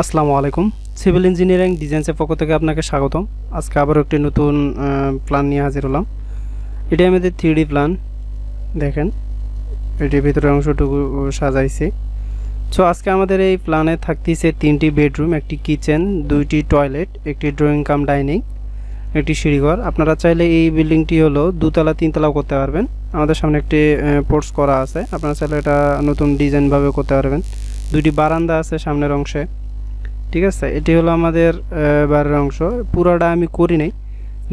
আসসালামু আলাইকুম। Civil engineering ডিজাইন্সের পক্ষ থেকে আপনাকে স্বাগতম। আজকে আবার একটি নতুন প্ল্যান নিয়ে হাজির হলাম। এটি আমাদের থ্রি প্ল্যান দেখেন, এটির ভিতরে অংশটুকু সাজাইছি। সো আজকে আমাদের এই প্ল্যানে থাকতেছে তিনটি বেডরুম একটি কিচেন দুইটি টয়লেট একটি ড্রয়িং কাম ডাইনিং একটি সিঁড়িঘর। আপনারা চাইলে এই বিল্ডিংটি হলো দুতলা, তিনতলাও করতে পারবেন। আমাদের সামনে একটি পোর্টস করা আছে। আপনারা চাইলে এটা নতুন ডিজাইনভাবে করতে পারবেন। দুটি বারান্দা আছে সামনের অংশে। ঠিক আছে? এটি হলো আমাদের বাড়ির অংশ। পুরোটা আমি করি নাই।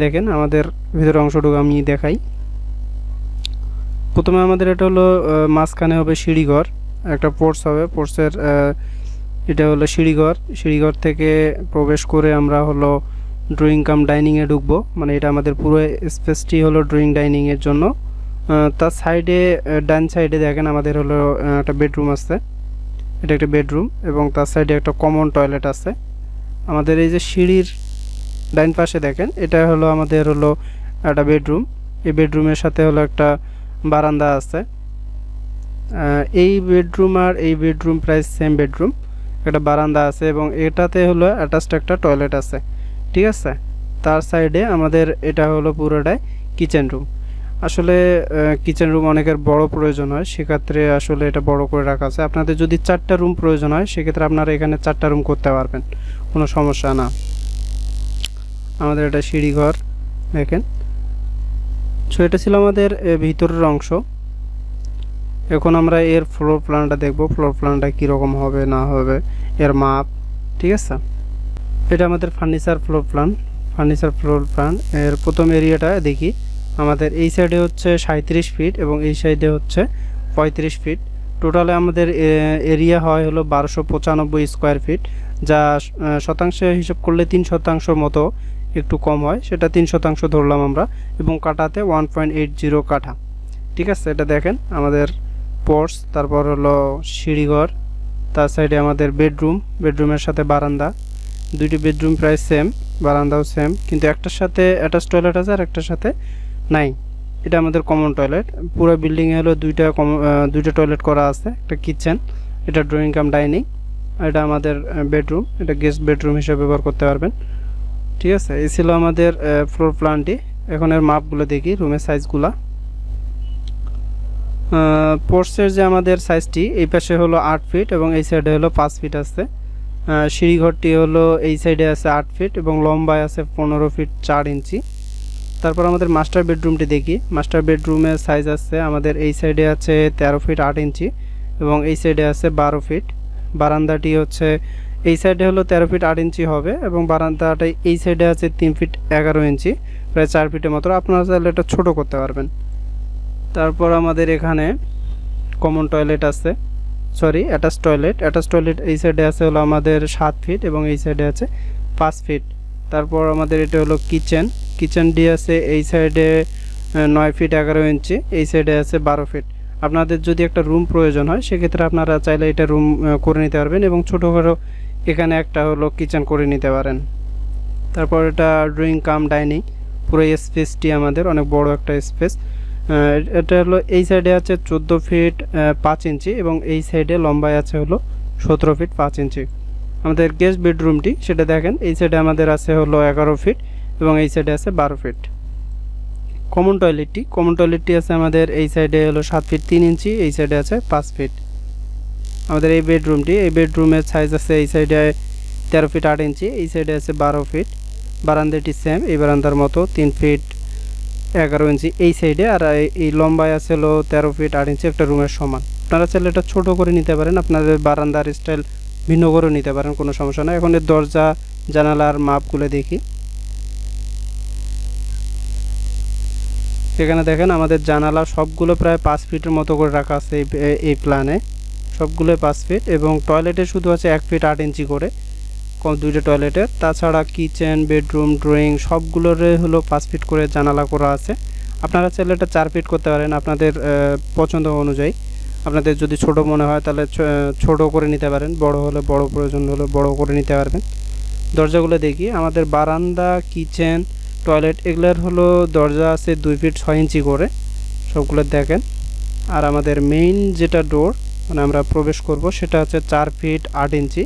দেখেন, আমাদের ভিতরের অংশটুকু আমি দেখাই। প্রথমে আমাদের এটা হলো মাঝখানে হবে সিঁড়িঘর, একটা পোর্টস হবে। পোর্টসের এটা হলো সিঁড়িঘর। সিঁড়িঘর থেকে প্রবেশ করে আমরা হলো ড্রয়িং কাম ডাইনিংয়ে ঢুকবো। মানে এটা আমাদের পুরো স্পেসটি হলো ড্রয়িং ডাইনিংয়ের জন্য। তার সাইডে ডান সাইডে দেখেন, আমাদের হলো একটা বেডরুম আছে। এটা একটা বেডরুম এবং তার সাইডে একটা কমন টয়লেট আছে। আমাদের এই যে সিঁড়ির ডাইন পাশে দেখেন, এটা হলো আমাদের হলো একটা বেডরুম। এই বেডরুমের সাথে হলো একটা বারান্দা আছে। এই বেডরুম আর এই বেডরুম প্রায় সেম বেডরুম। একটা বারান্দা আছে এবং এটাতে হলো অ্যাটাচড একটা টয়লেট আছে। ঠিক আছে? তার সাইডে আমাদের এটা হলো পুরোটাই কিচেন রুম আসলে কিচেন রুম অনেকের বড় প্রয়োজন হয়, সেক্ষেত্রে আসলে এটা বড় করে রাখা আছে। আপনাদের যদি চারটা রুম প্রয়োজন হয়, সেক্ষেত্রে আপনারা এখানে চারটা রুম করতে পারবেন। কোনো সমস্যা না। আমাদের এটা সিঁড়িঘর দেখেন। সো এটা ছিল আমাদের ভিতরের অংশ। এখন আমরা এর ফ্লোর প্ল্যানটা দেখব। ফ্লোর প্ল্যানটা কীরকম হবে, না হবে, এর মাপ, ঠিক আছে? এটা আমাদের furniture floor plan furniture floor plan এর প্রথম এরিয়াটা দেখি। আমাদের এই সাইডে হচ্ছে সাঁত্রিশ ফিট এবং এই সাইডে হচ্ছে পঁয়ত্রিশ ফিট টোটালে আমাদের এরিয়া হয় হলো বারোশো পঁচানব্বই স্কোয়ার ফিট যা শতাংশে হিসাব করলে তিন শতাংশ মতো একটু কম হয়, সেটা তিন শতাংশ ধরলাম আমরা, এবং কাটাতে ওয়ান পয়েন্ট এইট জিরো কাঠা। ঠিক আছে, এটা দেখেন, আমাদের পোর্টস তারপর হলো সিঁড়িঘর, তার সাইডে আমাদের বেডরুম বেডরুমের সাথে বারান্দা। দুইটি বেডরুম প্রায় সেম বারান্দাও সেম কিন্তু একটার সাথে অ্যাটাচ টয়লেট আছে আর একটার সাথে নাই। এটা আমাদের কমন টয়লেট পুরো বিল্ডিংয়ে হলো দুইটা কম- দুইটা টয়লেট করা আছে, একটা কিচেন এটা ড্রয়িং কাম ডাইনিং এটা আমাদের বেডরুম এটা গেস্ট বেডরুম হিসেবে ব্যবহার করতে পারবেন। ঠিক আছে? এই ছিল আমাদের ফ্লোর প্ল্যানটি এখন এর মাপগুলো দেখি রুমের সাইজগুলা পোর্টসের যে আমাদের সাইজটি এই পাশে হলো আট ফিট এবং এই সাইডে হলো পাঁচ ফিট আছে। সিঁড়িঘরটি হলো এই সাইডে আছে আট ফিট এবং লম্বায় আছে পনেরো ফিট চার ইঞ্চি। তারপর আমাদের মাস্টার বেডরুমটি দেখি। মাস্টার বেডরুমের সাইজ আছে আমাদের এই সাইডে আছে তেরো ফিট আট ইঞ্চি এবং এই সাইডে আছে বারো ফিট বারান্দাটি হচ্ছে, এই সাইডে হলো তেরো ফিট আট ইঞ্চি হবে এবং বারান্দাটা এই সাইডে আছে তিন ফিট এগারো ইঞ্চি, প্রায় চার ফিটের মতো। আপনারা চাইলে এটা ছোটো করতে পারবেন। তারপর আমাদের এখানে কমন টয়লেট আছে। Sorry attach toilet attach toilet এই সাইডে আছে হলো আমাদের সাত ফিট এবং এই সাইডে আছে পাঁচ ফিট তারপর আমাদের এটা হলো কিচেন কিচেনটি আছে, এই সাইডে নয় ফিট এগারো ইঞ্চি এই সাইডে আছে বারো ফিট আপনাদের যদি একটা রুম প্রয়োজন হয়, সেক্ষেত্রে আপনারা চাইলে এটা রুম করে নিতে পারবেন এবং ছোটোখাটো এখানে একটা হলো কিচেন করে নিতে পারেন। তারপর এটা ড্রয়িং কাম ডাইনিং পুরো স্পেসটি আমাদের, অনেক বড় একটা স্পেস এটা হলো এই সাইডে আছে চোদ্দ ফিট পাঁচ ইঞ্চি এবং এই সাইডে লম্বায় আছে হলো সতেরো ফিট পাঁচ ইঞ্চি আমাদের গেস্ট বেডরুমটি সেটা দেখেন, এই সাইডে আমাদের আছে হলো এগারো ফিট এবং এই সাইডে আছে বারো ফিট কমন টয়লেটটি কমন টয়লেটটি আছে আমাদের এই সাইডে হলো সাত ফিট তিন ইঞ্চি, এই সাইডে আছে পাঁচ ফিট আমাদের এই বেডরুমটি এই বেডরুমের সাইজ আছে এই সাইডে তেরো ফিট আট ইঞ্চি, এই সাইডে আছে বারো ফিট বারান্দাটি সেম এই বারান্দার মতো তিন ফিট এগারো ইঞ্চি, এই সাইডে আর এই- লম্বায় আছে হলো তেরো ফিট আট ইঞ্চি একটা রুমের সমান। আপনারা চাইলে এটা ছোটো করে নিতে পারেন, আপনাদের বারান্দার স্টাইল ভিন্ন করে নিতে পারেন, কোনো সমস্যা না এখন এর দরজা, জানালার মাপগুলো দেখি। এখানে দেখেন আমাদের জানালা সবগুলো প্রায় পাঁচ ফিটের মতো করে রাখা আছে এই এই প্ল্যানে। সবগুলোই পাঁচ ফিট এবং টয়লেটে শুধু আছে এক ফিট আট ইঞ্চি করে দুইটা টয়লেটের। তাছাড়া কিচেন, বেডরুম, ড্রয়িং সবগুলোরে হলো পাঁচ ফিট করে জানালা করা আছে। আপনারা চাইলে এটা চার ফিট করতে পারেন আপনাদের পছন্দ অনুযায়ী। আপনাদের যদি ছোট মনে হয় তাহলে ছোট করে নিতে পারেন, বড় হলে বড়, প্রয়োজন হলে বড় করে নিতে পারবেন। দরজাগুলো দেখি, আমাদের বারান্দা, কিচেন টয়লেট এগুলোর হলো দরজা আছে দুই ফিট ছয় ইঞ্চি করে, সবগুলো দেখেন। আর আমাদের মেইন যেটা ডোর মানে আমরা প্রবেশ করব, সেটা হচ্ছে চার ফিট আট ইঞ্চি।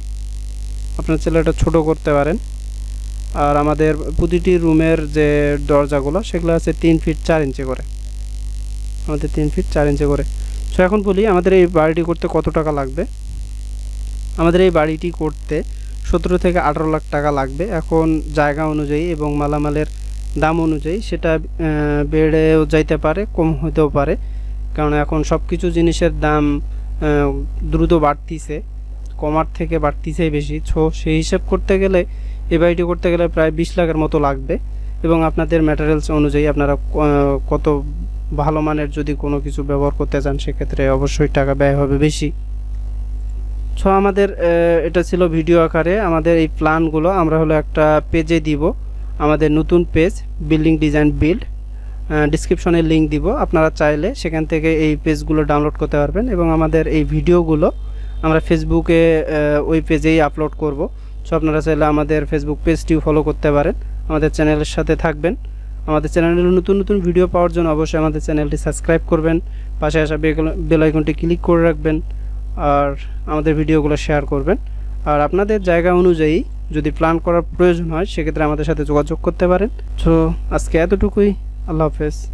আপনার ছেলেটা ছোটো করতে পারেন। আর আমাদের প্রতিটি রুমের যে দরজাগুলো, সেগুলো আছে তিন ফিট চার ইঞ্চি করে। আমাদের তিন ফিট চার ইঞ্চি করে। সো এখন বলি, আমাদের এই বাড়িটি করতে কত টাকা লাগবে? আমাদের এই বাড়িটি করতে সতেরো থেকে আঠারো লাখ টাকা লাগবে। এখন জায়গা অনুযায়ী এবং মালামালের দাম অনুযায়ী সেটা বেড়েও যাইতে পারে, কম হতেও পারে। কারণ এখন সব কিছু জিনিসের দাম দ্রুত বাড়তিছে, কমার থেকে বাড়তিছে বেশি। ছো সেই হিসাব করতে গেলে এই বাড়িটি করতে গেলে প্রায় বিশ লাখের মতো লাগবে। এবং আপনাদের ম্যাটেরিয়ালস অনুযায়ী আপনারা কত ভালো মানের যদি কোনো কিছু ব্যবহার করতে চান, সেক্ষেত্রে অবশ্যই টাকা ব্যয় হবে বেশি। সো, আমাদের এটা ছিল ভিডিও আকারে। আমাদের এই প্ল্যানগুলো আমরা হলো একটা পেজে দিব। আমাদের নতুন পেজ বিল্ডিং ডিজাইন বিল্ড ডিসক্রিপশনে লিঙ্ক দিব। আপনারা চাইলে সেখান থেকে এই পেজগুলো ডাউনলোড করতে পারবেন এবং আমাদের এই ভিডিওগুলো আমরা ফেসবুকে ওই পেজেই আপলোড করব। সো আপনারা চাইলে আমাদের ফেসবুক পেজটিও ফলো করতে পারেন। আমাদের চ্যানেলের সাথে থাকবেন। আমাদের চ্যানেলের নতুন নতুন ভিডিও পাওয়ার জন্য অবশ্যই আমাদের চ্যানেলটি সাবস্ক্রাইব করবেন। পাশে আসা বেল আইকনটি ক্লিক করে রাখবেন। আর আমাদের ভিডিওগুলো শেয়ার করবেন। আর আপনাদের জায়গা অনুযায়ী যদি প্ল্যান করার প্রয়োজন হয়, সেক্ষেত্রে আমাদের সাথে যোগাযোগ করতে পারেন। সো আজকে এতটুকুই। আল্লাহ হাফেজ।